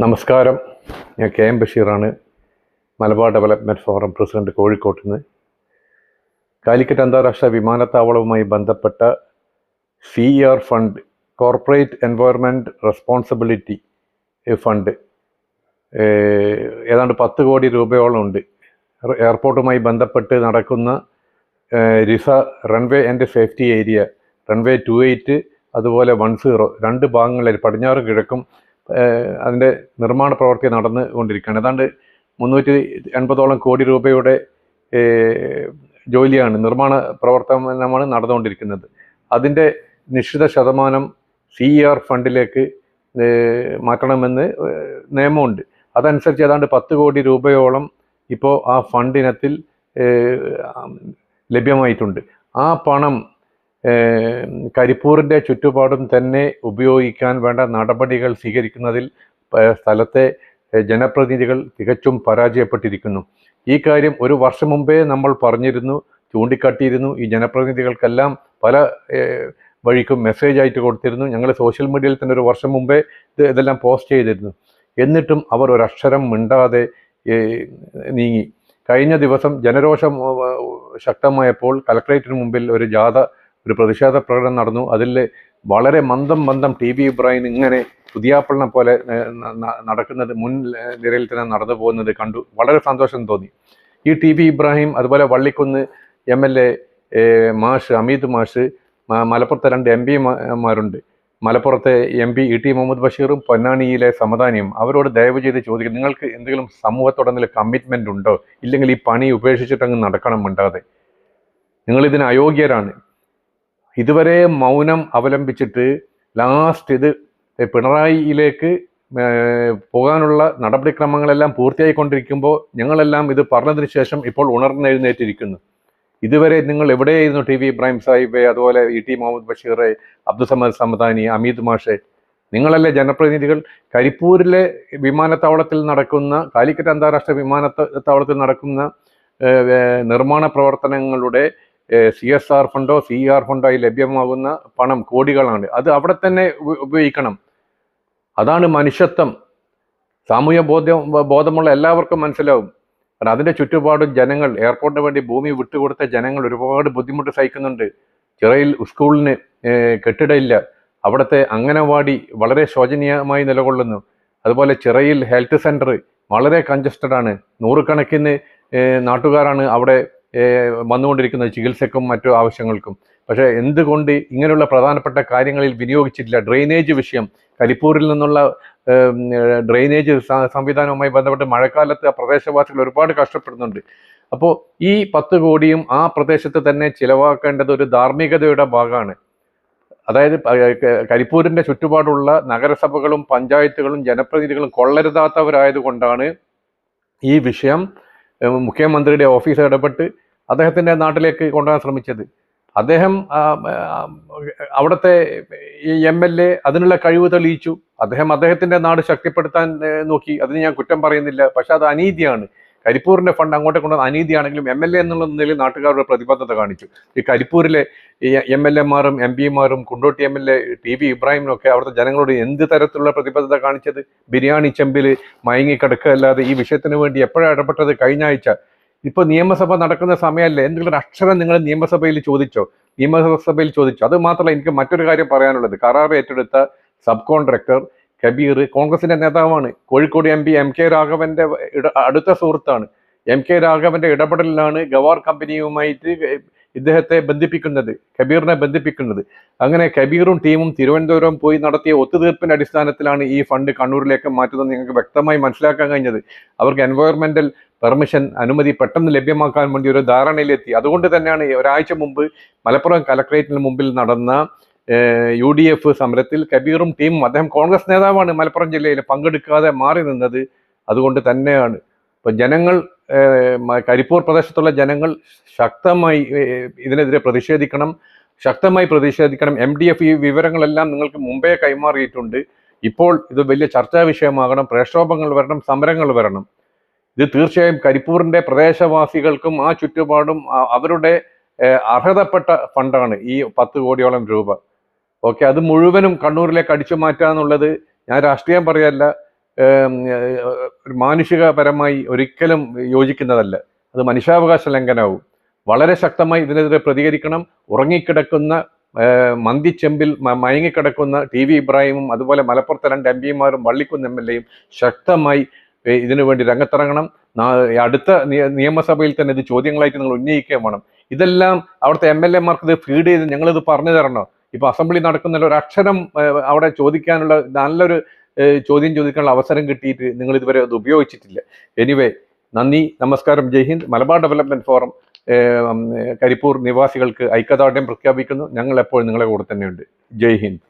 നമസ്കാരം. ഞാൻ K M ബഷീറാണ്. മലബാർ ഡെവലപ്മെന്റ് ഫോറം പ്രസിഡന്റ് കോഴിക്കോട്ട് നിന്ന്. കാലിക്കറ്റ് അന്താരാഷ്ട്ര വിമാനത്താവളവുമായി ബന്ധപ്പെട്ട C R fund corporate environment responsibility fund ഏതാണ്ട് പത്ത് കോടി രൂപയോളം ഉണ്ട്. എയർപോർട്ടുമായി ബന്ധപ്പെട്ട് നടക്കുന്ന റിസ runway and safety area runway two eight അതുപോലെ വൺ സീറോ രണ്ട് ഭാഗങ്ങളിൽ പടിഞ്ഞാറ് കിഴക്കും അതിന്റെ നിർമ്മാണ പ്രവൃത്തി നടന്നു കൊണ്ടിരിക്കുകയാണ്. ഏതാണ്ട് മുന്നൂറ്റി എൺപതോളം കോടി രൂപയുടെ ജോലിയാണ് നിർമ്മാണ പ്രവർത്തനമാണ് നടന്നുകൊണ്ടിരിക്കുന്നത്. അതിന്റെ നിശ്ചിത ശതമാനം സി ആർ ഫണ്ടിലേക്ക് മാറ്റണമെന്ന് നിയമമുണ്ട്. അതനുസരിച്ച് ഏതാണ്ട് പത്ത് കോടി രൂപയോളം ഇപ്പോൾ ആ ഫണ്ടിനത്തിൽ ലഭ്യമായിട്ടുണ്ട്. ആ പണം കരിപ്പൂരിന്റെ ചുറ്റുപാടും തന്നെ ഉപയോഗിക്കാൻ വേണ്ട നടപടികൾ സ്വീകരിക്കുന്നതിൽ സ്ഥലത്തെ ജനപ്രതിനിധികൾ തികച്ചും പരാജയപ്പെട്ടിരിക്കുന്നു. ഈ കാര്യം ഒരു വർഷം മുമ്പേ നമ്മൾ പറഞ്ഞിരുന്നു ചൂണ്ടിക്കാട്ടിയിരുന്നു. ഈ ജനപ്രതിനിധികൾക്കെല്ലാം പല വഴിക്കും മെസ്സേജ് ആയിട്ട് കൊടുത്തിരുന്നു. ഞങ്ങൾ സോഷ്യൽ മീഡിയയിൽ തന്നെ ഒരു വർഷം മുമ്പേ ഇത് ഇതെല്ലാം പോസ്റ്റ് ചെയ്തിരുന്നു. എന്നിട്ടും അവർ ഒരക്ഷരം മിണ്ടാതെ നീങ്ങി. കഴിഞ്ഞ ദിവസം ജനരോഷം ശക്തമായപ്പോൾ കലക്ട്രേറ്റിന് മുമ്പിൽ ഒരു ജാഥ ഒരു പ്രതിഷേധ പ്രകടനം നടന്നു. അതിൽ വളരെ മന്ദം മന്ദം ടി വി ഇബ്രാഹിം ഇങ്ങനെ പുതിയാപ്പിളിനെ പോലെ നടക്കുന്നത് മുൻ നിരയിൽ തന്നെ നടന്നു പോകുന്നത് കണ്ടു. വളരെ സന്തോഷം തോന്നി. ഈ ടി വി ഇബ്രാഹിം അതുപോലെ വള്ളിക്കുന്ന് എം എൽ എ മാഷ് അമീദ് മാഷ് മലപ്പുറത്തെ രണ്ട് എം പിമാരുണ്ട് മലപ്പുറത്തെ M P E T Muhammad ബഷീറും പൊന്നാനിയിലെ സമദാനിയും അവരോട് ദയവ് ചെയ്ത് ചോദിക്കും നിങ്ങൾക്ക് എന്തെങ്കിലും സമൂഹത്തോടെ എന്തെങ്കിലും കമ്മിറ്റ്മെന്റ് ഉണ്ടോ? ഇല്ലെങ്കിൽ ഈ പണി ഉപേക്ഷിച്ചിട്ടങ്ങ് നടക്കണം മിണ്ടാതെ. നിങ്ങളിതിന് അയോഗ്യരാണ്. ഇതുവരെ മൗനം അവലംബിച്ചിട്ട് ലാസ്റ്റ് ഇത് പിണറായിയിലേക്ക് പോകാനുള്ള നടപടിക്രമങ്ങളെല്ലാം പൂർത്തിയായിക്കൊണ്ടിരിക്കുമ്പോൾ ഞങ്ങളെല്ലാം ഇത് പറഞ്ഞതിന് ശേഷം ഇപ്പോൾ ഉണർന്നെഴുന്നേറ്റിരിക്കുന്നു. ഇതുവരെ നിങ്ങൾ എവിടെയായിരുന്നു ടി വി ഇബ്രാഹിം സാഹിബെ അതുപോലെ ഇ ടി മുഹമ്മദ് ബഷീർ അബ്ദുസമദ് സമദാനി അമീദ് മാഷെ നിങ്ങളല്ലേ ജനപ്രതിനിധികൾ? കരിപ്പൂരിലെ വിമാനത്താവളത്തിൽ നടക്കുന്ന കാലിക്കറ്റ് അന്താരാഷ്ട്ര വിമാനത്താവളത്തിൽ നടക്കുന്ന നിർമ്മാണ പ്രവർത്തനങ്ങളുടെ സി എസ് ആർ ഫണ്ടോ സി ആർ ഫണ്ടോ ആയി ലഭ്യമാകുന്ന പണം കോടികളാണ്. അത് അവിടെ തന്നെ ഉപയോഗിക്കണം. അതാണ് മനുഷ്യത്വം. സാമൂഹ്യ ബോധ്യം ബോധമുള്ള എല്ലാവർക്കും മനസ്സിലാവും. കാരണം അതിന്റെ ചുറ്റുപാടും ജനങ്ങൾ എയർപോർട്ടിന് വേണ്ടി ഭൂമി വിട്ടുകൊടുത്ത ജനങ്ങൾ ഒരുപാട് ബുദ്ധിമുട്ട് സഹിക്കുന്നുണ്ട്. ചിറയിൽ സ്കൂളിന് കെട്ടിടമില്ല. അവിടുത്തെ അംഗനവാടി വളരെ ശോചനീയമായി നിലകൊള്ളുന്നു. അതുപോലെ ചിറയിൽ ഹെൽത്ത് സെന്റർ വളരെ കൺജസ്റ്റഡ് ആണ്. നൂറുകണക്കിന് നാട്ടുകാരാണ് അവിടെ ഏഹ്, വന്നുകൊണ്ടിരിക്കുന്നത് ചികിത്സക്കും മറ്റു ആവശ്യങ്ങൾക്കും. പക്ഷേ എന്തുകൊണ്ട് ഇങ്ങനെയുള്ള പ്രധാനപ്പെട്ട കാര്യങ്ങളിൽ വിനിയോഗിച്ചിട്ടില്ല ഡ്രെയിനേജ് വിഷയം? കരിപ്പൂരിൽ നിന്നുള്ള ഡ്രെയിനേജ് സംവിധാനവുമായി ബന്ധപ്പെട്ട് മഴക്കാലത്ത് പ്രദേശവാസികൾ ഒരുപാട് കഷ്ടപ്പെടുന്നുണ്ട്. അപ്പോൾ ഈ പത്ത് കോടിയും ആ പ്രദേശത്ത് തന്നെ ചിലവാക്കേണ്ടത് ഒരു ധാർമ്മികതയുടെ ഭാഗമാണ്. അതായത് കരിപ്പൂരിന്റെ ചുറ്റുപാടുള്ള നഗരസഭകളും പഞ്ചായത്തുകളും ജനപ്രതിനിധികളും കൊള്ളരുതാത്തവരായതുകൊണ്ടാണ് ഈ വിഷയം മുഖ്യമന്ത്രിയുടെ ഓഫീസ് ഇടപെട്ട് അദ്ദേഹത്തിന്റെ നാട്ടിലേക്ക് കൊണ്ടുവരാൻ ശ്രമിച്ചത്. അദ്ദേഹം അവിടുത്തെ ഈ എം എൽ എ അതിനുള്ള കഴിവ് തെളിയിച്ചു. അദ്ദേഹം അദ്ദേഹത്തിന്റെ നാട് ശക്തിപ്പെടുത്താൻ നോക്കി. അതിന് ഞാൻ കുറ്റം പറയുന്നില്ല. പക്ഷെ അത് അനീതിയാണ്. കരിപ്പൂരിന്റെ ഫണ്ട് അങ്ങോട്ട് കൊണ്ടുവന്ന അനീതിയാണെങ്കിലും എം എൽ എ എന്നുള്ള നിലയിൽ നാട്ടുകാരുടെ പ്രതിബദ്ധത കാണിച്ചു. ഈ കരിപ്പൂരിലെ എം എൽ എമാരും M പിമാരും Kondotty M L A T V ഇബ്രാഹിമിനൊക്കെ അവിടുത്തെ ജനങ്ങളോട് എന്ത് തരത്തിലുള്ള പ്രതിബദ്ധത കാണിച്ചത്? ബിരിയാണി ചെമ്പിൽ മയങ്ങി കിടക്കുകയല്ലാതെ ഈ വിഷയത്തിന് വേണ്ടി എപ്പോഴാണ് ഇടപെട്ടത്? കഴിഞ്ഞ ആഴ്ച ഇപ്പോൾ നിയമസഭ നടക്കുന്ന സമയമല്ലേ എന്തെങ്കിലും അക്ഷരം നിങ്ങൾ നിയമസഭയിൽ ചോദിച്ചോ? നിയമസഭയിൽ ചോദിച്ചോ? അത് മാത്രമല്ല എനിക്ക് മറ്റൊരു കാര്യം പറയാനുള്ളത്. കരാർ ഏറ്റെടുത്ത സബ് കോൺട്രാക്ടർ കബീർ കോൺഗ്രസിന്റെ നേതാവാണ്. Kozhikode M P M K രാഘവന്റെ അടുത്ത സുഹൃത്താണ്. എം കെ രാഘവന്റെ ഇടപെടലിലാണ് ഗവാർ കമ്പനിയുമായിട്ട് ഇദ്ദേഹത്തെ ബന്ധിപ്പിക്കുന്നത് കബീറിനെ ബന്ധിപ്പിക്കുന്നത്. അങ്ങനെ കബീറും ടീമും തിരുവനന്തപുരം പോയി നടത്തിയ ഒത്തുതീർപ്പിന്റെ അടിസ്ഥാനത്തിലാണ് ഈ ഫണ്ട് കണ്ണൂരിലേക്ക് മാറ്റുന്നത് നിങ്ങൾക്ക് വ്യക്തമായി മനസ്സിലാക്കാൻ കഴിഞ്ഞത്. അവർക്ക് എൻവയോൺമെന്റൽ പെർമിഷൻ അനുമതി പെട്ടെന്ന് ലഭ്യമാക്കാൻ വേണ്ടി ഒരു ധാരണയിലെത്തി. അതുകൊണ്ട് തന്നെയാണ് ഒരാഴ്ച മുമ്പ് മലപ്പുറം കലക്ട്രേറ്റിന് മുമ്പിൽ നടന്ന യു ഡി എഫ് സമരത്തിൽ കബീറും ടീമും അദ്ദേഹം കോൺഗ്രസ് നേതാവാണ് മലപ്പുറം ജില്ലയിൽ പങ്കെടുക്കാതെ മാറി നിന്നത് അതുകൊണ്ട് തന്നെയാണ്. ഇപ്പൊ ജനങ്ങൾ കരിപ്പൂർ പ്രദേശത്തുള്ള ജനങ്ങൾ ശക്തമായി ഇതിനെതിരെ പ്രതിഷേധിക്കണം ശക്തമായി പ്രതിഷേധിക്കണം. എം ഡി എഫ് ഈ വിവരങ്ങളെല്ലാം നിങ്ങൾക്ക് മുമ്പേ കൈമാറിയിട്ടുണ്ട്. ഇപ്പോൾ ഇത് വലിയ ചർച്ചാ വിഷയമാകണം പ്രക്ഷോഭങ്ങൾ വരണം സമരങ്ങൾ വരണം. ഇത് തീർച്ചയായും കരിപ്പൂരിന്റെ പ്രദേശവാസികൾക്കും ആ ചുറ്റുപാടും അവരുടെ അർഹതപ്പെട്ട ഫണ്ടാണ് ഈ പത്ത് കോടിയോളം രൂപ. ഓക്കെ അത് മുഴുവനും കണ്ണൂരിലേക്ക് അടിച്ചു മാറ്റുക എന്നുള്ളത് ഞാൻ രാഷ്ട്രീയം പറയല്ല മാനുഷികപരമായി ഒരിക്കലും യോജിക്കുന്നതല്ല. അത് മനുഷ്യാവകാശ ലംഘനവും. വളരെ ശക്തമായി ഇതിനെതിരെ പ്രതികരിക്കണം. ഉറങ്ങിക്കിടക്കുന്ന മന്തിച്ചെമ്പിൽ മയങ്ങിക്കിടക്കുന്ന ടി വി ഇബ്രാഹിമും അതുപോലെ മലപ്പുറത്തെ രണ്ട് എം പിമാരും വള്ളിക്കുന്ന് എം എൽ എയും ശക്തമായി ഇതിനു വേണ്ടി രംഗത്തിറങ്ങണം. അടുത്ത നിയമസഭയിൽ തന്നെ ഇത് ചോദ്യങ്ങളായിട്ട് നിങ്ങൾ ഉന്നയിക്കുകയും വേണം. ഇതെല്ലാം അവിടുത്തെ എം എൽ എമാർക്ക് ഇത് ഫീഡ് ചെയ്ത് ഞങ്ങളിത് പറഞ്ഞു തരണോ. ഇപ്പൊ അസംബ്ലി നടക്കുന്ന ഒരു അക്ഷരം അവിടെ ചോദിക്കാനുള്ള നല്ലൊരു ചോദ്യം ചോദിക്കാനുള്ള അവസരം കിട്ടിയിട്ട് നിങ്ങൾ ഇതുവരെ അത് ഉപയോഗിച്ചിട്ടില്ല. എനിവേ നന്ദി നമസ്കാരം ജയ് ഹിന്ദ്. മലബാർ ഡെവലപ്മെന്റ് ഫോറം കരിപ്പൂർ നിവാസികൾക്ക് ഐക്യദാർഢ്യം പ്രഖ്യാപിക്കുന്നു. ഞങ്ങൾ എപ്പോഴും നിങ്ങളെ കൂടെ തന്നെയുണ്ട്. ജയ് ഹിന്ദ്.